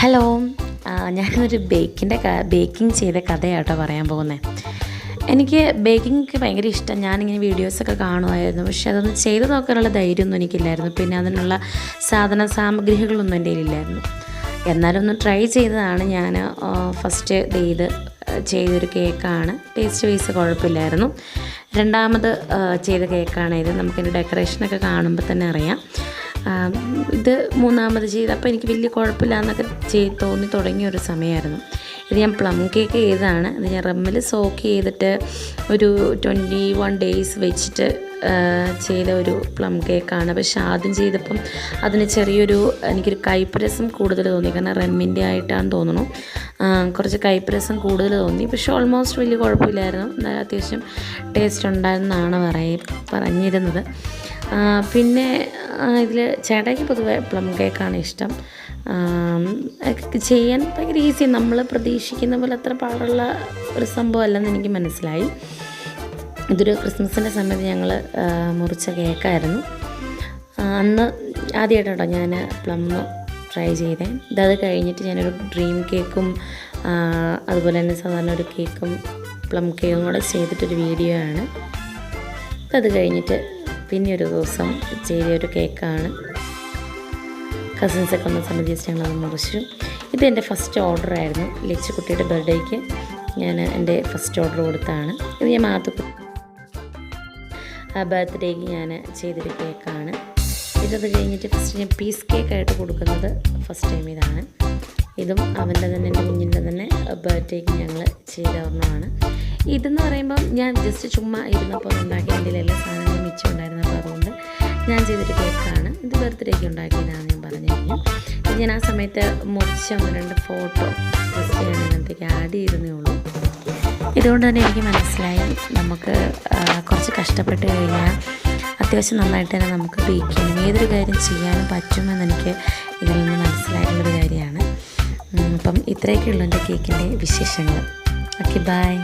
Hello ഞാനൊരു ബേക്കിന്റെ baking ചെയ്ത കഥയാട്ടോ പറയാൻ പോകുന്നത് എനിക്ക് ബേക്കിംഗ് ഒക്കെ ഭയങ്കര ഇഷ്ടം. ഞാനിങ്ങനെ വീഡിയോസൊക്കെ കാണുമായിരുന്നു. പക്ഷെ അതൊന്ന് ചെയ്ത് നോക്കാനുള്ള ധൈര്യമൊന്നും എനിക്കില്ലായിരുന്നു. പിന്നെ അതിനുള്ള സാധന സാമഗ്രികളൊന്നും എന്റെ കയ്യിലില്ലായിരുന്നു. എന്നാലും ഒന്ന് ട്രൈ ചെയ്തതാണ് ഞാൻ ഫസ്റ്റ് ഇത് ചെയ്തൊരു കേക്കാണ് ടേസ്റ്റ് വൈസ് കുഴപ്പമില്ലായിരുന്നു. രണ്ടാമത് ചെയ്ത കേക്കാണ് ഇത് നമുക്കിന്റെ ഡെക്കറേഷനൊക്കെ കാണുമ്പോൾ തന്നെ അറിയാം. ഇത് മൂന്നാമത് ചെയ്ത് അപ്പോൾ എനിക്ക് വലിയ കുഴപ്പമില്ല എന്നൊക്കെ ചെയ്ത് തോന്നി തുടങ്ങിയ ഒരു സമയമായിരുന്നു. ഇത് ഞാൻ പ്ലം കേക്ക് ചെയ്തതാണ്. ഇത് ഞാൻ റമ്മിൽ സോക്ക് ചെയ്തിട്ട് ഒരു ട്വന്റി വൺ ഡേയ്സ് വെച്ചിട്ട് ചെയ്ത ഒരു പ്ലം കേക്കാണ് പക്ഷെ ആദ്യം ചെയ്തപ്പം അതിന് ചെറിയൊരു എനിക്കൊരു കൈപ്രസം കൂടുതൽ തോന്നി. കാരണം റെമ്മിന്റെ ആയിട്ടാണ് തോന്നുന്നു. കുറച്ച് കൈപ്രസം കൂടുതൽ തോന്നി. പക്ഷെ ഓൾമോസ്റ്റ് വലിയ കുഴപ്പമില്ലായിരുന്നു. എന്നാലും അത്യാവശ്യം ടേസ്റ്റ് ഉണ്ടായിരുന്നാണ് പറയ പറഞ്ഞിരുന്നത്. പിന്നെ ഇതിൽ ചേട്ടയ്ക്ക് പൊതുവെ പ്ലം കേക്കാണ് ഇഷ്ടം. ചെയ്യാൻ ഭയങ്കര ഈസി നമ്മൾ പ്രതീക്ഷിക്കുന്ന പോലെ അത്ര പാടുള്ള ഒരു സംഭവമല്ലെന്ന് എനിക്ക് മനസ്സിലായി. ഇതൊരു ക്രിസ്മസിന്റെ സമയത്ത് ഞങ്ങൾ മുറിച്ച കേക്കായിരുന്നു. അന്ന് ആദ്യമായിട്ടോ ഞാൻ പ്ലം ട്രൈ ചെയ്തേ. ഇതത് കഴിഞ്ഞിട്ട് ഞാനൊരു ഡ്രീം കേക്കും അതുപോലെ തന്നെ സാധാരണ ഒരു കേക്കും പ്ലം കേക്കും കൂടെ ചെയ്തിട്ടൊരു വീഡിയോ ആണ്. അത് കഴിഞ്ഞിട്ട് പിന്നെ ഒരു ദിവസം ഒരു കേക്കാണ്. കസിൻസൊക്കെ ഒന്ന് സംബന്ധിച്ച് അത് മുറിച്ചു. ഇത് എന്റെ ഫസ്റ്റ് ഓർഡർ ആയിരുന്നു. ലച്ചുകുട്ടിയുടെ ബർത്ത്ഡേക്ക് ഞാൻ എന്റെ ഫസ്റ്റ് ഓർഡർ കൊടുത്താണ്. ഇത് ഞാൻ മാത്തുക്കു ബർത്ത്ഡേക്ക് ഞാൻ ചെയ്തൊരു കേക്കാണ്. ഇതത് കഴിഞ്ഞിട്ട് ഫസ്റ്റ് ഞാൻ പീസ് കേക്കായിട്ട് കൊടുക്കുന്നത് ഫസ്റ്റ് ടൈം ഇതാണ്. ഇതും അവന്റെ തന്നെ എന്റെ കുഞ്ഞിന്റെ തന്നെ ബർത്ത്ഡേക്ക് ഞങ്ങൾ ചെയ്ത ഒരെണ്ണമാണ്. ഇതെന്ന് പറയുമ്പം ഞാൻ ജസ്റ്റ് ചുമ്മാ ഇരുന്നപ്പോൾ ഉണ്ടാക്കിയ എന്റെ എല്ലാ സാധനങ്ങളും മിച്ചം ഉണ്ടായിരുന്നു അപ്പോൾ അതുകൊണ്ട് ഞാൻ ചെയ്തൊരു കേക്കാണ് ഇത് ബർത്ത്ഡേക്ക് ഉണ്ടാക്കിയതാണ് ഞാൻ പറഞ്ഞു കഴിഞ്ഞു ഞാൻ ആ സമയത്ത് മുറിച്ച ഒന്ന് രണ്ട് ഫോട്ടോ ജസ്റ്റ് ഞാൻ ആഡ് ചെയ്തതേ ഉള്ളൂ. ഇതുകൊണ്ട് തന്നെ എനിക്ക് മനസ്സിലായി നമുക്ക് കുറച്ച് കഷ്ടപ്പെട്ട് കഴിഞ്ഞാൽ അത്യാവശ്യം നന്നായിട്ട് തന്നെ നമുക്ക് ബേക്ക് ഏതൊരു കാര്യം ചെയ്യാനും പറ്റുമെന്ന് എനിക്ക് ഇതിൽ നിന്ന് മനസ്സിലായിട്ടുള്ളൊരു കാര്യമാണ്. അപ്പം ഇത്രയൊക്കെയുള്ളൂ എന്റെ കേക്കിന്റെ വിശേഷങ്ങൾ. Okay bye